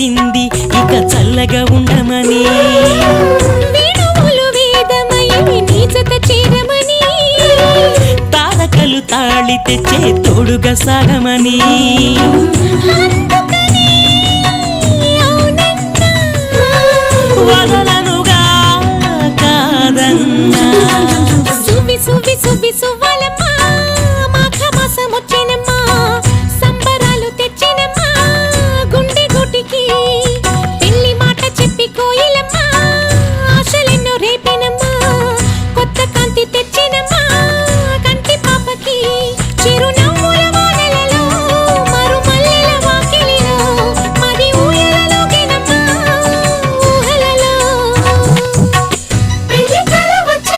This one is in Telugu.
రాసింది ఇక చల్లగా ఉండమని. తారకలు తాళి తెచ్చే తోడుగా సాగమని అందుకని వదలనుగా కాదన్నా. సువి సువి సువి సువా